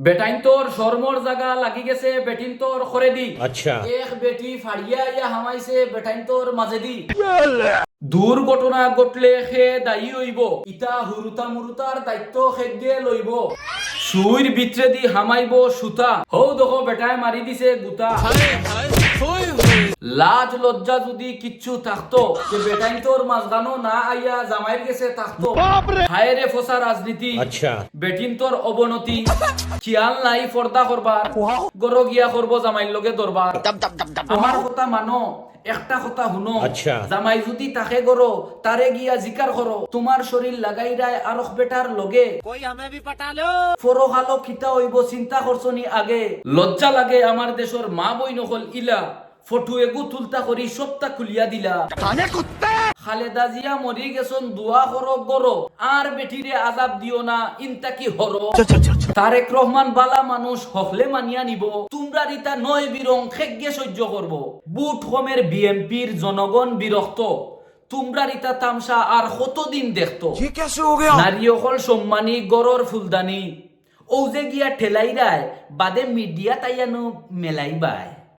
বেটাইন তোর শর্মর জাগা লাগি গেছে বেটিন তোর খরে দি আচ্ছা। এক বেটি ফাড়িয়া ইয়া হামাইছে বেটাইন তোর মাঝে দি দুর্ঘটনা ঘটলে সে দায়ী হইব। ইতা হুরুতা মুরুতার দায়িত্ব খেক দিয়ে লইব। সুইর ভিতরে দি হামাইব সুতা। হও দেখো বেটায় মারি দিছে গুতা লাজ লজ্জা যদি কিচ্ছু থাকতো যে বেটাই তোর মাঝগানো না আইয়া জামাইয়ের গেছে থাকতো। হায়রে ফসা রাজনীতি। আচ্ছা। বেটিন তোর অবনতি। খিয়াল নাই পর্দা করবার। গরো গিয়া করব জামাইর লগে দরবার। আমার কথা মানো একটা কথা শুনো। আচ্ছা। জামাই যদি তাকে করো তারে গিয়া জিকার করো। তোমার শরীর লাগাই রায় আরখ বেটার লগে। ফরহালো খিতা হইব চিন্তা করছনি আগে। লজ্জা লাগে আমার দেশের মা বই নকল ইলা। ফটো এগু তুলতা করি সপ্তাহ খুলিয়া দিলা। খালেদা জিয়া মরি গেছন দোয়া করো গরো আর বেটিরে আজাব দিও না ইনতা কি হরো তারেক রহমান বালা মানুষ হকলে মানিয়া নিব তোমরা রিতা নয় বিরং খেগে সহ্য করব বুট হোমের বিএমপির জনগণ বিরক্ত তোমরা রিতা তামসা আর কতদিন দেখতো? নারী অকল সম্মানী গড়র ফুলদানি। ও যে গিয়া ঠেলাই রায় বাদে মিডিয়া তাইয়ানো মেলাই বায়